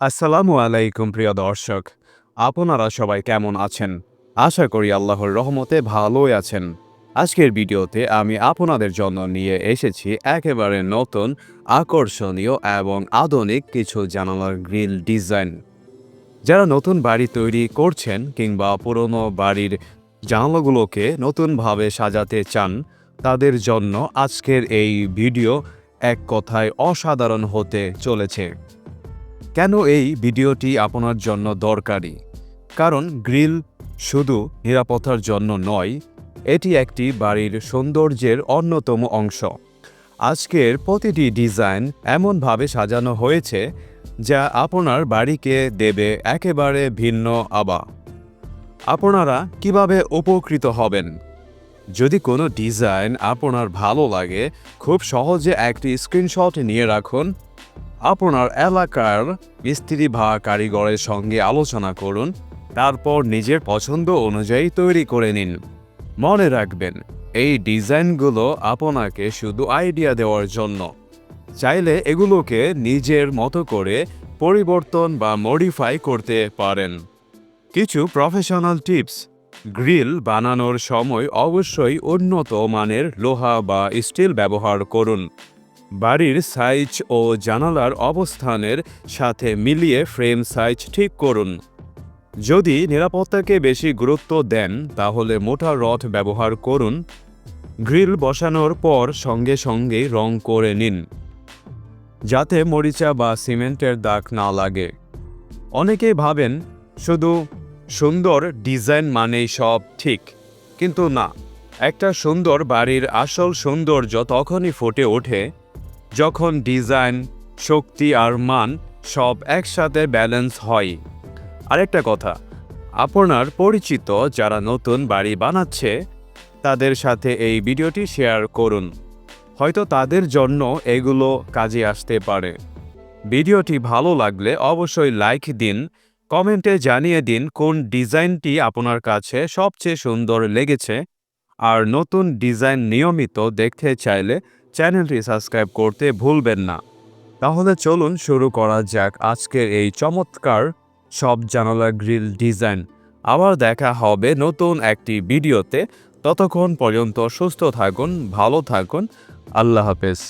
আসসালামু আলাইকুম, প্রিয় দর্শক। আপনারা সবাই কেমন আছেন? আশা করি আল্লাহর রহমতে ভালোই আছেন। আজকের ভিডিওতে আমি আপনাদের জন্য নিয়ে এসেছি একেবারে নতুন, আকর্ষণীয় এবং আধুনিক কিছু জানালার গ্রিল ডিজাইন। যারা নতুন বাড়ি তৈরি করছেন কিংবা পুরনো বাড়ির জানালাগুলোকে নতুনভাবে সাজাতে চান, তাদের জন্য আজকের এই ভিডিও এক কথায় অসাধারণ হতে চলেছে। কেন এই ভিডিওটি আপনার জন্য দরকারি? কারণ গ্রিল শুধু নিরাপত্তার জন্য নয়, এটি একটি বাড়ির সৌন্দর্যের অন্যতম অংশ। আজকের প্রতিটি ডিজাইন এমনভাবে সাজানো হয়েছে যা আপনার বাড়িকে দেবে একেবারে ভিন্ন আবা। আপনারা কীভাবে উপকৃত হবেন? যদি কোনো ডিজাইন আপনার ভালো লাগে, খুব সহজে একটি স্ক্রিনশট নিয়ে রাখুন। আপনার এলাকার মিস্ত্রি বা কারিগরের সঙ্গে আলোচনা করুন, তারপর নিজের পছন্দ অনুযায়ী তৈরি করে নিন। মনে রাখবেন, এই ডিজাইনগুলো আপনাকে শুধু আইডিয়া দেওয়ার জন্য। চাইলে এগুলোকে নিজের মতো করে পরিবর্তন বা মডিফাই করতে পারেন। কিছু প্রফেশনাল টিপস, গ্রিল বানানোর সময় অবশ্যই উন্নত মানের লোহা বা স্টিল ব্যবহার করুন। বাড়ির সাইজ ও জানালার অবস্থানের সাথে মিলিয়ে ফ্রেম সাইজ ঠিক করুন। যদি নিরাপত্তাকে বেশি গুরুত্ব দেন, তাহলে মোটা রথ ব্যবহার করুন। গ্রিল বসানোর পর সঙ্গে সঙ্গেই রং করে নিন, যাতে মরিচা বা সিমেন্টের দাগ না লাগে। অনেকেই ভাবেন, শুধু সুন্দর ডিজাইন মানেই সব ঠিক। কিন্তু না, একটা সুন্দর বাড়ির আসল সৌন্দর্য তখনই ফুটে ওঠে যখন ডিজাইন, শক্তি আর মান সব একসাথে ব্যালেন্স হয়। আরেকটা কথা, আপনার পরিচিত যারা নতুন বাড়ি বানাচ্ছে, তাদের সাথে এই ভিডিওটি শেয়ার করুন। হয়তো তাদের জন্য এগুলো কাজে আসতে পারে। ভিডিওটি ভালো লাগলে অবশ্যই লাইক দিন, কমেন্টে জানিয়ে দিন কোন ডিজাইনটি আপনার কাছে সবচেয়ে সুন্দর লেগেছে। আর নতুন ডিজাইন নিয়মিত দেখতে চাইলে চ্যানেলটি সাবস্ক্রাইব করতে ভুলবেন না। তাহলে চলুন শুরু করা যাক আজকের এই চমৎকার সব জানালা গ্রিল ডিজাইন। আবার দেখা হবে নতুন একটি ভিডিওতে। ততক্ষণ পর্যন্ত সুস্থ থাকুন, ভালো থাকুন। আল্লাহ হাফেজ।